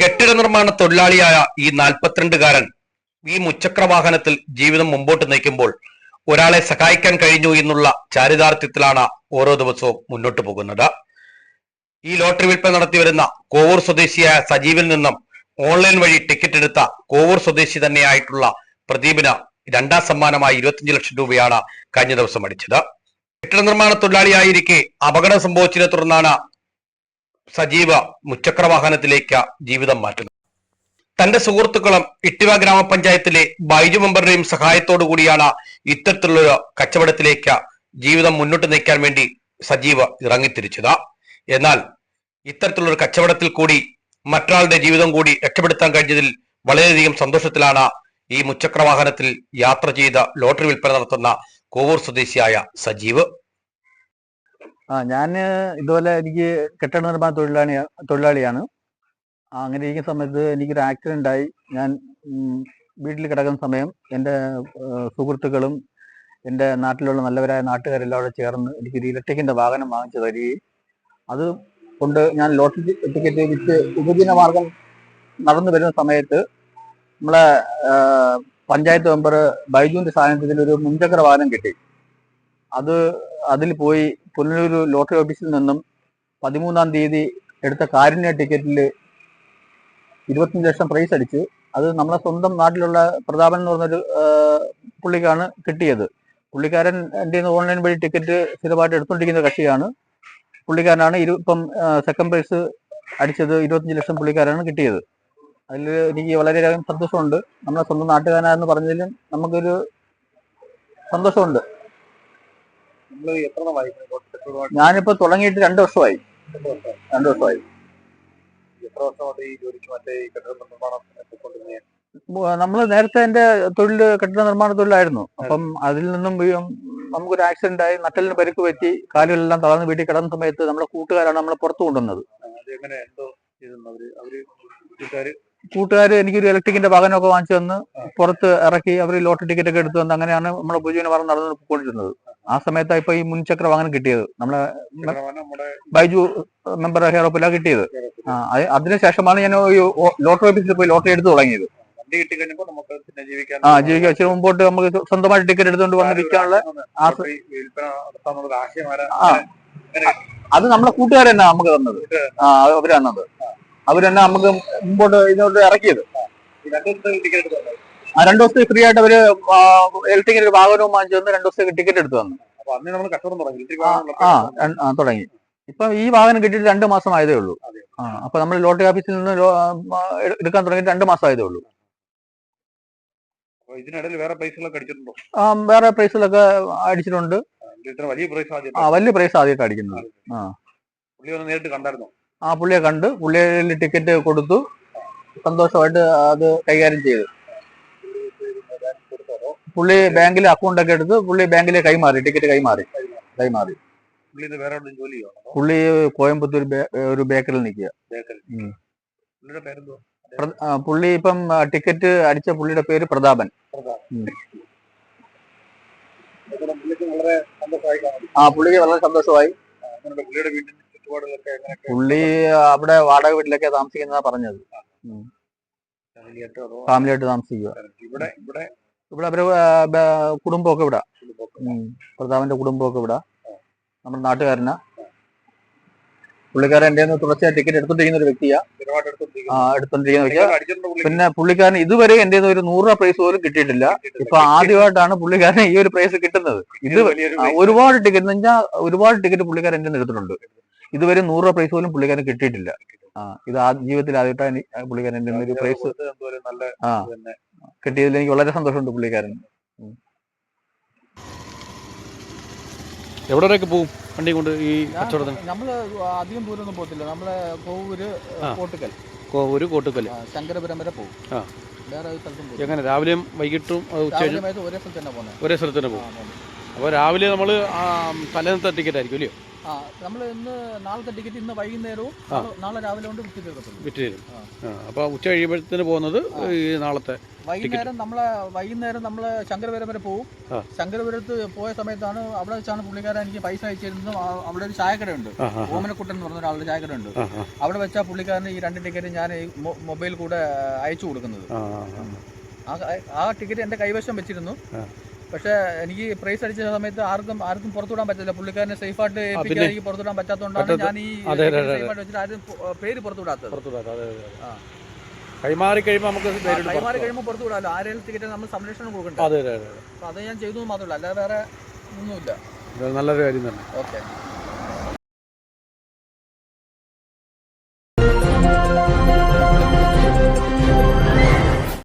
കെട്ടിട നിർമ്മാണ തൊഴിലാളിയായ ഈ നാൽപ്പത്തിരണ്ടുകാരൻ ഈ മുച്ചക്ര വാഹനത്തിൽ ജീവിതം മുമ്പോട്ട് നയിക്കുമ്പോൾ ഒരാളെ സഹായിക്കാൻ കഴിഞ്ഞു എന്നുള്ള ചാരിതാർത്ഥ്യത്തിലാണ് ഓരോ ദിവസവും മുന്നോട്ട് പോകുന്നത്. ഈ ലോട്ടറി വിൽപ്പന നടത്തി വരുന്ന കോവൂർ സ്വദേശിയായ സജീവിൽ നിന്നും ഓൺലൈൻ വഴി ടിക്കറ്റ് എടുത്ത കോവൂർ സ്വദേശി തന്നെയായിട്ടുള്ള പ്രദീപിന് രണ്ടാം സമ്മാനമായി ഇരുപത്തിയഞ്ച് ലക്ഷം രൂപയാണ് കഴിഞ്ഞ ദിവസം അടിച്ചത്. കെട്ടിട നിർമ്മാണ തൊഴിലാളിയായിരിക്കെ അപകടം സംഭവിച്ചതിനെ തുടർന്നാണ് സജീവ മുച്ചക്ര വാഹനത്തിലേക്ക് ജീവിതം മാറ്റുന്നത് തന്റെ സുഹൃത്തുക്കളും ഇട്ടിവ ഗ്രാമപഞ്ചായത്തിലെ ബൈജു മെമ്പറുടെയും സഹായത്തോടു കൂടിയാണ് ഇത്തരത്തിലുള്ള കച്ചവടത്തിലേക്ക് ജീവിതം മുന്നോട്ട് നയിക്കാൻ വേണ്ടി സജീവ ഇറങ്ങിത്തിരിച്ചത്. എന്നാൽ ഇത്തരത്തിലുള്ള കച്ചവടത്തിൽ കൂടി മറ്റൊരാളുടെ ജീവിതം കൂടി രക്ഷപ്പെടുത്താൻ കഴിഞ്ഞതിൽ വളരെയധികം സന്തോഷത്തിലാണ് ഈ മുച്ചക്ര വാഹനത്തിൽ യാത്ര ചെയ്ത് ലോട്ടറി വിൽപ്പന നടത്തുന്ന കോവൂർ സ്വദേശിയായ സജീവ്. ആ ഞാൻ ഇതുപോലെ എനിക്ക് കെട്ടിട നിർമ്മാണ തൊഴിലാളി തൊഴിലാളിയാണ്. അങ്ങനെ ഇരിക്കുന്ന സമയത്ത് എനിക്കൊരു ആക്സിഡന്റ് ആയി ഞാൻ വീട്ടിൽ കിടക്കുന്ന സമയം എന്റെ സുഹൃത്തുക്കളും എന്റെ നാട്ടിലുള്ള നല്ലവരായ നാട്ടുകാരെല്ലാം കൂടെ ചേർന്ന് എനിക്കൊരു ഇലക്ട്രിക്കിന്റെ വാഹനം വാങ്ങിച്ചു തരികയും അത് കൊണ്ട് ഞാൻ ലോട്ടറി ടിക്കറ്റ് വിറ്റ് ഉപജീവന മാർഗം നടന്നു വരുന്ന സമയത്ത് നമ്മളെ പഞ്ചായത്ത് മെമ്പർ ബൈജുവിന്റെ സാന്നിധ്യത്തിൽ ഒരു മുൻചക്ര വാഹനം കിട്ടി. അത് അതിൽ പോയി പുനലൂർ ലോട്ടറി ഓഫീസിൽ നിന്നും പതിമൂന്നാം തീയതി എടുത്ത കാരുണ്യ ടിക്കറ്റിൽ ഇരുപത്തഞ്ച് ലക്ഷം പ്രൈസ് അടിച്ച്. അത് നമ്മളെ സ്വന്തം നാട്ടിലുള്ള പ്രതാപൻ എന്ന് പറഞ്ഞൊരു പുള്ളിക്കാണ് കിട്ടിയത്. പുള്ളിക്കാരൻ എന്റെ ഓൺലൈൻ വഴി ടിക്കറ്റ് സ്ഥിരമായിട്ട് എടുത്തുകൊണ്ടിരിക്കുന്ന കക്ഷിയാണ്. പുള്ളിക്കാരനാണ് ഇരു ഇപ്പം സെക്കൻഡ് പ്രൈസ് അടിച്ചത് ഇരുപത്തഞ്ച് ലക്ഷം പുള്ളിക്കാരാണ് കിട്ടിയത്. അതിൽ എനിക്ക് വളരെയധികം സന്തോഷമുണ്ട്. നമ്മളെ സ്വന്തം നാട്ടുകാരനാണെന്ന് പറഞ്ഞതിലും നമുക്കൊരു സന്തോഷമുണ്ട്. ഞാനിപ്പോ തുടങ്ങിയിട്ട് രണ്ട് വർഷമായി. രണ്ട് വർഷമായി. നമ്മൾ നേരത്തെ എന്റെ തൊഴിൽ കെട്ടിട നിർമ്മാണ തൊഴിലായിരുന്നു. അപ്പം അതിൽ നിന്നും നമുക്കൊരു ആക്സിഡന്റ് ആയി നട്ടലിന് പരിക്ക് പറ്റി കാലുകളെല്ലാം തളർന്ന് വീട്ടിൽ കിടന്ന സമയത്ത് നമ്മുടെ കൂട്ടുകാരാണ് നമ്മളെ പുറത്തു കൊണ്ടുവന്നത്. അവർ കൂട്ടുകാര്. കൂട്ടുകാർ എനിക്കൊരു ഇലക്ട്രിക്കിന്റെ വാഹനമൊക്കെ വാങ്ങിച്ചു തന്ന് പുറത്ത് ഇറക്കി അവർ ലോട്ടറി ടിക്കറ്റ് ഒക്കെ എടുത്തു വന്ന് അങ്ങനെയാണ് നമ്മളെ ഉപജീവന മാർഗം നടന്നു പോയിരുന്നത് ആ സമയത്താണ് ഇപ്പൊ ഈ മുൻചക്ര വാഹനം കിട്ടിയത്. നമ്മളെ നമ്മുടെ ബൈജു മെമ്പർ ഹെയറോപ്പില കിട്ടിയത്. ആ അത് അതിനുശേഷമാണ് ഞാൻ ലോട്ടറി ഓഫീസിൽ പോയി ലോട്ടറി എടുത്തു തുടങ്ങിയത്. ആ ജീവിക്കാൻ ഇച്ചിരി മുമ്പോട്ട് നമുക്ക് സ്വന്തമായിട്ട് ടിക്കറ്റ് എടുത്തുകൊണ്ട് വന്ന് വിൽക്കാനുള്ള ആ. അത് നമ്മളെ കൂട്ടുകാർ തന്നെ നമുക്ക് തന്നത്. അവർ തന്നത്. അവർ തന്നെ നമുക്ക് മുമ്പോട്ട് ഇതിനോട്ട് ഇറക്കിയത്. ആ രണ്ടു ദിവസത്തെ ഫ്രീ ആയിട്ട് അവർ ഇലക്ട്രിക്കിന്റെ ഒരു വാഹനവും വാങ്ങിച്ചു തന്ന് രണ്ടു ദിവസത്തേക്ക് ടിക്കറ്റ് എടുത്തു തന്നു. തുടങ്ങി ആ തുടങ്ങി. ഇപ്പൊ ഈ വാഹനം കിട്ടിയിട്ട് രണ്ട് മാസം ആയതേ ഉള്ളൂ. അപ്പൊ നമ്മൾ ലോട്ടറി ഓഫീസിൽ നിന്ന് എടുക്കാൻ തുടങ്ങിയിട്ട് രണ്ട് മാസം ആയതേ ഉള്ളൂ. ഇതിനിടയിൽ വേറെ പ്രൈസുകളൊക്കെ അടിച്ചിട്ടുണ്ടോ? ആ, വേറെ പ്രൈസുകളൊക്കെ അടിച്ചിട്ടുണ്ട്. ആ വലിയ പ്രൈസ് ആദ്യമായിട്ട് അടിക്കുന്നത്. ആ. പുള്ളി ഒന്ന് നേരിട്ട് കണ്ടായിരുന്നോ? ആ പുള്ളിയെ കണ്ട് പുള്ളിയെ ടിക്കറ്റ് കൊടുത്തു. സന്തോഷമായിട്ട് അത് കൈകാര്യം ചെയ്തു. പുള്ളി ബാങ്കിൽ അക്കൗണ്ട് ഒക്കെ എടുത്ത് പുള്ളി ബാങ്കിലെ കൈമാറി ടിക്കറ്റ് കൈമാറി കൈമാറി. പുള്ളി കോയമ്പത്തൂർ ഒരു ബേക്കറിൽ നിൽക്കുക. പുള്ളി ഇപ്പം ടിക്കറ്റ് അടിച്ച പുള്ളിയുടെ പേര് പ്രതാപൻ അതുകൊണ്ട് പുള്ളിക്ക് വളരെ സന്തോഷമായി കാണും ആ പുള്ളിക്ക് വളരെ സന്തോഷമായി. പുള്ളി അവിടെ വാടക വീട്ടിലൊക്കെ താമസിക്കുന്നതാ പറഞ്ഞത്. ഫാമിലിയായിട്ടോ താമസിക്കുക ഇവിടെ ഇവിടെ? ഇവിടെ അവർ കുടുംബമൊക്കെ ഇവിടെ. പ്രതാപന്റെ കുടുംബമൊക്കെ ഇവിടെ. നമ്മുടെ നാട്ടുകാരനാ. പുള്ളിക്കാരൻ എന്റെ തുടർച്ചയായി ടിക്കറ്റ് എടുത്തോണ്ടിരിക്കുന്ന ഒരു വ്യക്തിയാ. എടുത്തോണ്ടിരിക്കുന്ന. വ്യക്തിയാ. പിന്നെ പുള്ളിക്കാരൻ ഇതുവരെ എന്റെ ഒരു നൂറ് രൂപ പ്രൈസ് പോലും കിട്ടിയിട്ടില്ല. ഇപ്പൊ ആദ്യമായിട്ടാണ് പുള്ളിക്കാരൻ ഈ ഒരു പ്രൈസ് കിട്ടുന്നത്. ഇത് ഒരുപാട് ടിക്കറ്റ് എന്ന് വെച്ചാൽ ഒരുപാട് ടിക്കറ്റ് പുള്ളിക്കാരൻ എന്റെ എടുത്തിട്ടുണ്ട്. ഇതുവരെ നൂറ് രൂപ പ്രൈസ് പോലും പുള്ളിക്കാരൻ കിട്ടിയിട്ടില്ല. ആ ഇത് ആ ജീവിതത്തിൽ ആദ്യമായിട്ടാണ് പുള്ളിക്കാരൻ എന്റെ ഒരു പ്രൈസ് ആ തന്നെ. കിട്ടിയതിൽ എനിക്ക് വളരെ സന്തോഷമുണ്ട് പുള്ളിക്കാരൻ എവിടെ പോകും പോവും? വണ്ടി കൊണ്ട് ഈ കച്ചവടത്തിന്? നമ്മൾ അധികം ദൂരമൊന്നും പോകത്തില്ല. നമ്മളെ കോവൂര് കോട്ടുകൽ കോട്ടുക്കൽ. കോട്ടുകൽ ശങ്കരപുരം വരെ പോകും. എങ്ങനെ? രാവിലെയും വൈകിട്ടും ഒരേ സ്ഥലത്ത് തന്നെ പോകും. അപ്പോൾ രാവിലെ നമ്മൾ തലേന്നത്തെ ടിക്കറ്റ് ആയിരിക്കും അല്ലയോ? ആ നമ്മൾ ഇന്ന് നാളത്തെ ടിക്കറ്റ് ഇന്ന് വൈകുന്നേരവും. നാളെ- രാവിലെ കൊണ്ട് വിറ്റ് തീർക്കും വിറ്റ് തരും അപ്പോൾ ഉച്ച കഴിയുമ്പോഴത്തേന് പോകുന്നത് ഈ നാളത്തെ വൈകുന്നേരം നമ്മളെ വൈകുന്നേരം നമ്മൾ ശങ്കരപുരം വരെ പോകും. ശങ്കരപുരത്ത് പോയ സമയത്താണ് അവിടെ വെച്ചാണ് പുള്ളിക്കാരൻ എനിക്ക് പൈസ അയച്ചിരുന്നത്. അവിടെ ഒരു ചായക്കടയുണ്ട് ഓമനക്കുട്ടൻ എന്ന് പറഞ്ഞ ഒരാളുടെ ചായക്കടയുണ്ട് അവിടെ വെച്ചാൽ പുള്ളിക്കാരന് ഈ രണ്ട് ടിക്കറ്റ് ഞാൻ ഈ മൊബൈൽ കൂടെ അയച്ചു കൊടുക്കുന്നത്. ആ ടിക്കറ്റ് എന്റെ കൈവശം വെച്ചിരുന്നു. പക്ഷേ എനിക്ക് പ്രൈസ് അടിച്ച സമയത്ത് ആർക്കും ആർക്കും പുറത്തുവിടാൻ പറ്റില്ല പുള്ളിക്കാരനെ സേഫായിട്ട് ഏൽപ്പിക്കാൻ? എനിക്ക് പുറത്തുവിടാൻ പറ്റാത്തതുകൊണ്ടാണ് ഞാൻ ഈ. സേഫായിട്ട് വെച്ചിട്ട് ആരും പേര് പുറത്തുവിടാത്തത് കൈമാറി കഴിയുമ്പോൾ നമുക്ക് കൈമാറി കഴിയുമ്പോൾ പുറത്തു വിടാമല്ലോ ആരെങ്കിലും ടിക്കറ്റ് നമ്മൾ സംരക്ഷണം കൊടുക്കണ്ട? അതെ അതെ അതെ. ഞാൻ ചെയ്തു മാത്രമല്ല. അല്ലാതെ വേറെ ഒന്നുമില്ല. നല്ലൊരു കാര്യം തന്നെ. ഓക്കെ.